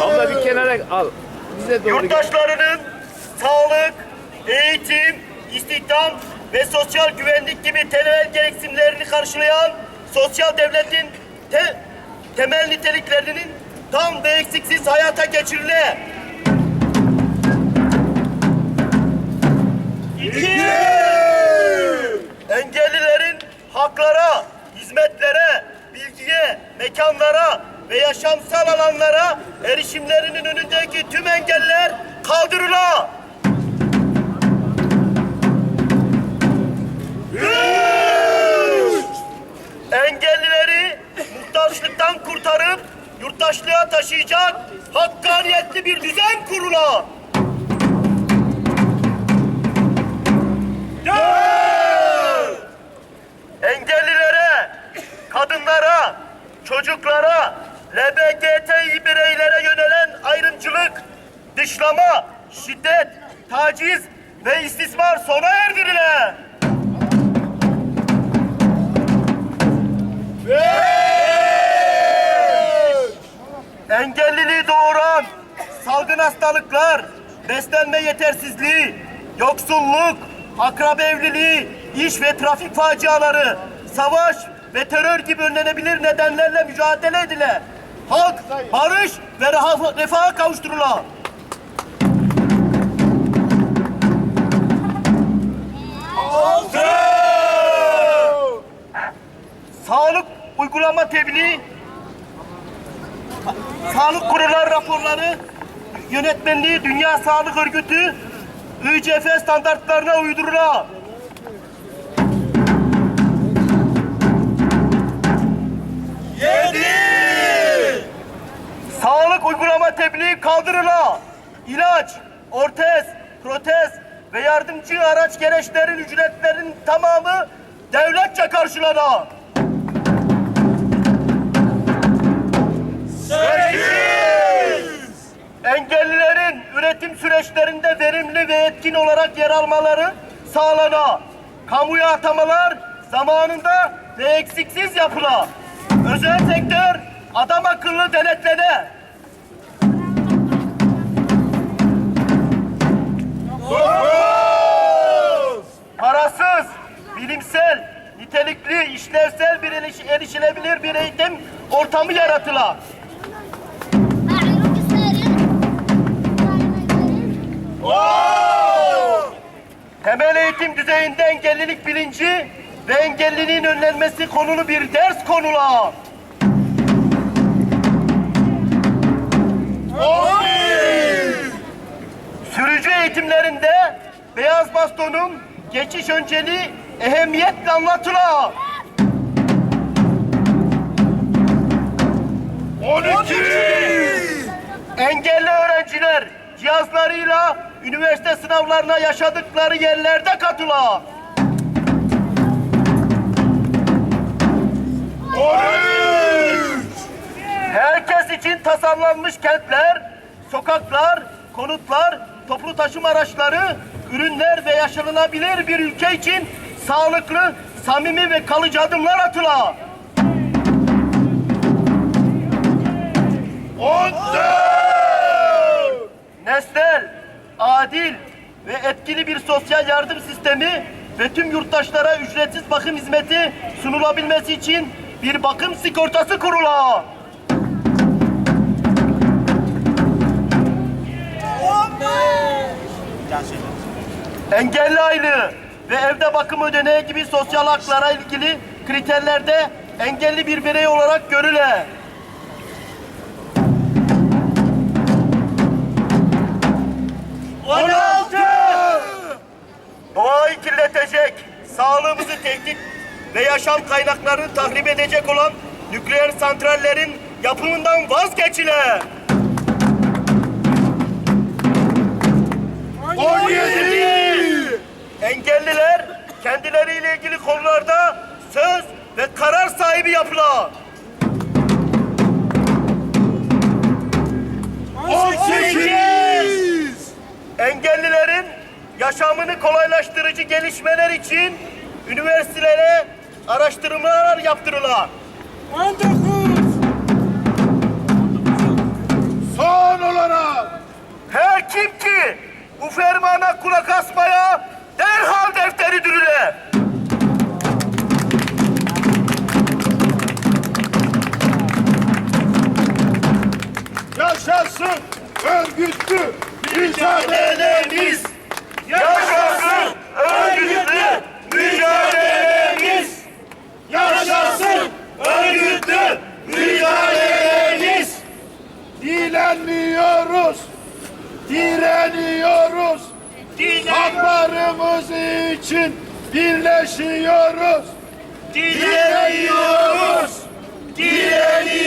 Abla bir kenara al. Bize doğru. Yurttaşlarının sağlık, eğitim, istihdam ve sosyal güvenlik gibi temel gereksinimlerini karşılayan sosyal devletin te- temel niteliklerinin tam ve eksiksiz hayata geçirile. Yaşamsal alanlara erişimlerinin önündeki tüm engeller kaldırıla. Engellileri muhtaçlıktan kurtarıp yurttaşlığa taşıyacak hakkaniyetli bir düzen kurula. Dışlama, şiddet, taciz ve istismar sona erdirile. Engelliliği doğuran salgın hastalıklar, beslenme yetersizliği, yoksulluk, akraba evliliği, iş ve trafik faciaları, savaş ve terör gibi önlenebilir nedenlerle mücadele edile. Halk, barış ve refaha kavuşturula. Tebliği Sağlık kurulları raporları, yönetmenliği Dünya Sağlık Örgütü, ICF standartlarına uydurula. Yedi. Sağlık uygulama tebliği kaldırıla. İlaç, ortez, protez ve yardımcı araç gereçlerin ücretlerinin tamamı devletçe karşılana. Engellilerin üretim süreçlerinde verimli ve etkin olarak yer almaları sağlana. Kamuya atamalar zamanında ve eksiksiz yapıla. Özel sektör adam akıllı denetlene. Parasız, bilimsel, nitelikli, işlevsel bir eriş- erişilebilir bir eğitim ortamı yaratıla. Temel eğitim düzeyinde engellilik bilinci ve engelliliğin önlenmesi konulu bir ders konula. Sürücü eğitimlerinde beyaz bastonun geçiş önceliği ehemmiyetle anlatıla. 12. Engelli öğrenciler cihazlarıyla üniversite sınavlarına yaşadıkları yerlerde katıla. 13. Herkes için tasarlanmış kentler, sokaklar, konutlar, toplu taşıma araçları, ürünler ve yaşanılabilir bir ülke için sağlıklı, samimi ve kalıcı adımlar atıla. 14. Nesnel, adil ve etkili bir sosyal yardım sistemi ve tüm yurttaşlara ücretsiz bakım hizmeti sunulabilmesi için bir bakım sigortası kurula. Engelli aylığı ve evde bakım ödeneği gibi sosyal haklara ilgili kriterlerde engelli bir birey olarak görüle. On altı. Doğayı kirletecek, sağlığımızı tehdit ve yaşam kaynaklarını tahrip edecek olan nükleer santrallerin yapımından vazgeçile. 17. Engelliler kendileriyle ilgili konularda söz ve karar sahibi yapıla. Yaşamını kolaylaştırıcı gelişmeler için üniversitelere araştırmalar yaptırıla. Son olarak Her kim ki bu fermana kulak asmaya derhal defteri dürüle. yaşasın örgütlü mücadelemiz. Yaşasın örgütlü mücadelemiz. Yaşasın Örgütlü mücadelemiz. dilenmiyoruz, direniyoruz. Haklarımız için birleşiyoruz. Direniyoruz. Direniyoruz.